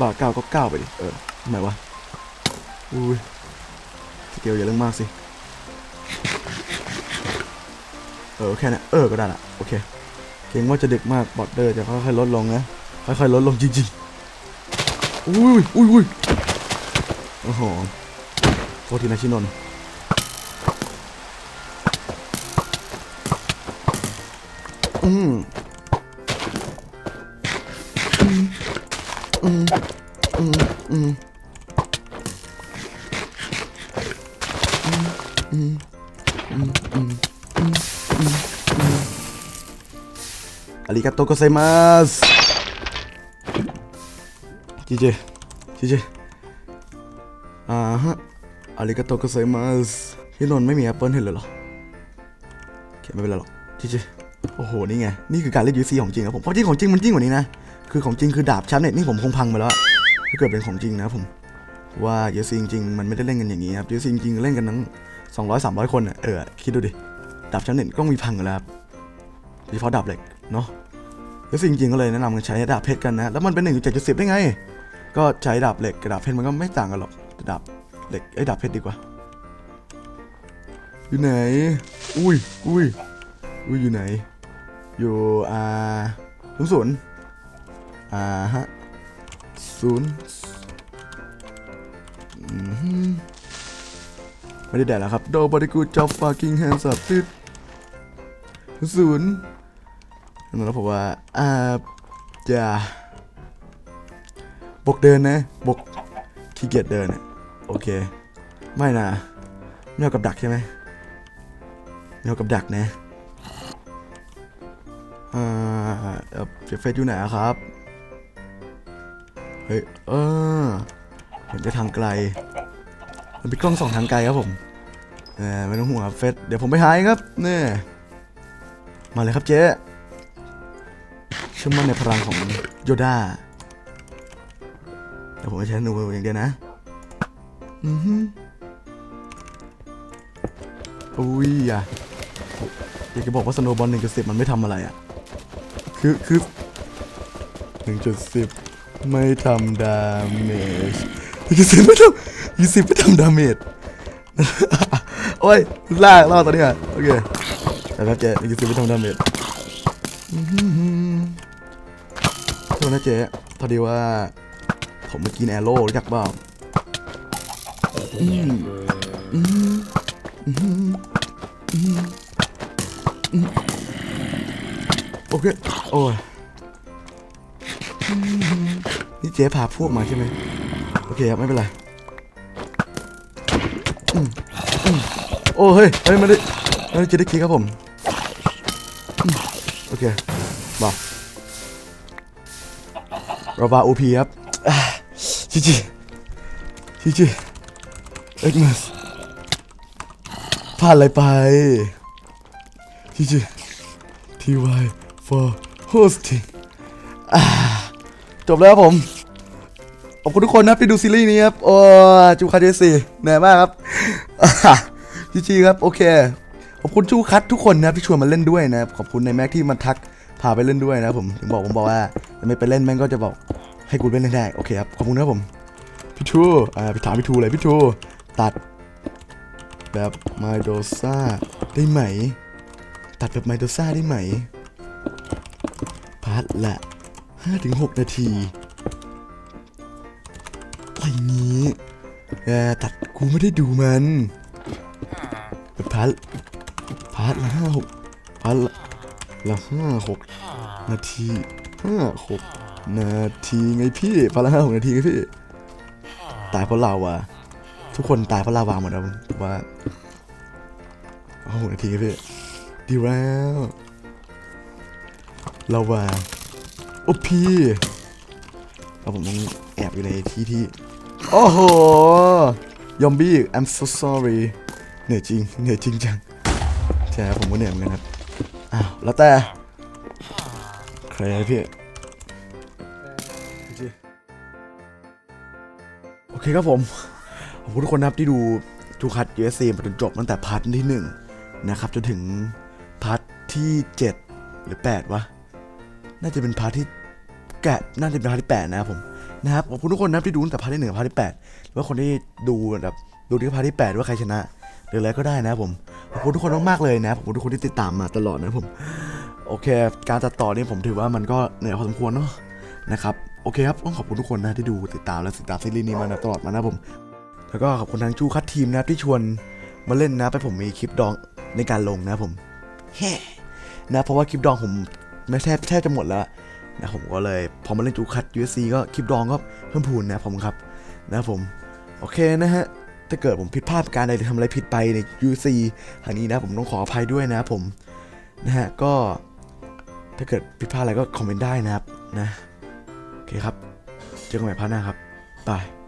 บาเก้าก็เก้าไปดิ เออทำไมวะ อุ้ยสเกลอย่าเรื่องมากสิ เออแค่นั้นเออก็ได้ละโอเคเกรงว่าจะดึกมากบอดเดอร์จะค่อยๆลดลงนะค่อยๆลดลงจริงๆ อุ้ยอุ้ยอุ้ยโอ้โหโทษทีนะชินนอืม อืมอืมอืมอืมอืมอืมอืมอืมอืมอาริกาโตโกไซมัสจีเจจีเจอ่าฮะอาริกาโตโกไซมัสพี่นนไม่มีแอปเปิลเห็นเลยเหรอโอเคไม่เป็นไรหรอกจีเจโอ้โห นี่ไง นี่คือการเล่นยูซีของจริงครับผมเพราะจริงของจริงมันจริงกว่านี้นะ คือของจริงคือดาบชั้นเนี่ยนี่ผมคงพังไปแล้วถ้าเกิดเป็นของจริงนะผมว่าเยูซีจริงมันไม่ได้เล่นกันอย่างนี้ครับเยูซีจริงเล่นกันทั้ง200 300 คนอะเออคิดดูดิดาบชั้นเน็ตก็มีพังแล้วครับโดยเฉพาะดาบเหล็กเนาะเยูซีจริงก็เลยแนะนำกันใช้ดาบเพชรกันนะแล้วมันเป็น1.7.10ได้ไง ก็ใช้ดาบเหล็กกับดาบเพชรมันก็ไม่ต่างกันหรอกดาบเหล็กไอ้ดาบเพชรดีกว่า อยู่ไหนอุ้ยอุ้ยอุ้ยอยู่ไหนอยู่อ่าศูนย์ศูนย์ อ่าฮะศูนย์ไม่ได้แดดแล้วครับ Nobody good job fucking hands up dude ศูนย์นั่นแล้วผมว่า อ่าจะบกเดินนะ บกขี้เกียจเดินอะโอเค ไม่นะไม่เอากับดักใช่ไหมไม่เอากับดักนะ อ่าเอ่อเฟเฟสอยู่ไหนครับ เฮ้ยเออเห็นได้ทางไกล มันเป็นกล้องส่องทางไกลครับผมเออไม่ต้องห่วงครับเฟสเดี๋ยวผมไปหาเองครับนี่มาเลยครับเจ๊เชื่อมั่นในพลังของโยด้าเดี๋ยวผมจะใช้หนูอย่างเดียวนะอือฮึอุ้ยอะอยากจะบอกว่าสโนบอลหนึ่งจุดสิบมันไม่ทำอะไรอะ คือคือหนึ่งจุดสิบ ไม่ทำดาเมจหนึ่งจุดสิไม่ทำยี่สิไม่ทำดาเมจโอ้ยลากลากตัวนี้อะโอเคแต่ครับเจ๊หนึ่งจุดสิไม่ทำดาเมจโทษนะเจ๊พอดีว่า ผมมากินแอโร่รู้จักเปล่าโอเค โอ้ย นี่เจ๊พาพวกมาใช่ไหมโอเคครับไม่เป็นไรโอ้เฮ้ยเฮ้ยมาดิมาดิเจ๊ได้คีครับผมโอเคมาเราบาโอพีครับอ่าจีจีจีจีเอ็กมัสพลาดอะไรไปจีจี TY for hosting อ่า จบแล้วครับผม ขอบคุณทุกคนนะที่ดูซีรีส์นี้ครับ โอ้จูคัทเจสี่เหนื่อยมากครับจีจีครับ โอเค ขอบคุณจูคัตทุกคนนะที่ชวนมาเล่นด้วยนะขอบคุณในแม็กที่มาทักพาไปเล่นด้วยนะผม ถึงบอกผมบอกว่าจะไม่ไปเล่นแม่งก็จะบอกให้กูเล่นได้โอเคครับ ขอบคุณนะผม พี่ชูอ่าไปถามพี่ชูเลยพี่ชูตัดแบบไมโดซ่าได้ไหม ตัดแบบไมโดซ่าได้ไหม พัดแหละ 5ถึง6นาทีอะไรนี้แกตัดกูไม่ได้ดูมันพาร์ทพาร์ทละห้าหกพาร์ทละห้าหกนาทีห้าหกนาทีไงพี่พาร์ทละห้าหกนาทีไงพี่ ตายเพราะลาวาทุกคนตายเพราะลาวาหมดแล้วว่าหกนาทีไงพี่ ดีแล้วลาวา โอ้พี่เอาผมต้องแอบอยู่ในที่ที่ โอ้โห ยอมบี้ I'm so sorry เหนื่อยจริง เหนื่อยจริงจัง ใช่ผมก็เหนื่อยเหมือนกันครับ อ้าว แล้วแต่ ใครอะพี่โอเคครับผม ขอบคุณทุกคนนะครับที่ดูทูคัท USC มาจนจบตั้งแต่พาร์ทที่หนึ่งนะครับ จนถึงพาร์ทที่ 7 หรือ 8 วะ น่าจะเป็นพาร์ทที่แกะน่าจะเป็นพาร์ทที่8นะครับผมนะครับขอบคุณทุกคนนะที่ดูตั้งแต่พาร์ทที่หนึ่งพาร์ทที่แปดหรือว่าคนที่ดูแบบดูที่พาร์ทที่แปดว่าใครชนะหรืออะไรก็ได้นะครับผมขอบคุณทุกคนมากๆเลยนะครับขอบคุณทุกคนที่ติดตามมาตลอดนะครับผมโอเค การตัดต่อนี่ผมถือว่ามันก็เหนื่อยพอสมควรเนาะนะครับโอเคครับต้องขอบคุณทุกคนนะที่ดูติดตามและติดตามซีรีส์นี้มานะตลอดมานะผมแล้วก็ขอบคุณทางจูคัดทีมนะครับที่ชวนมาเล่นนะไปผมมีคลิปดองในการลงนะผมแฮ่นะเพราะว่าคลิปดองผม ไม่แทบแทบจะหมดแล้วนะผมก็เลยพอมาเล่นจูคัด USC ก็คลิปดองก็เพิ่มพูนนะผมครับนะผมโอเคนะฮะถ้าเกิดผมผิดพลาดการใดหรือทำอะไรผิดไปใน USC ครั้งนี้นะผมต้องขออภัยด้วยนะผมนะฮะก็ถ้าเกิดผิดพลาดอะไรก็คอมเมนต์ได้นะครับนะโอเคครับ เจอกันใหม่พาร์ทหน้าครับบาย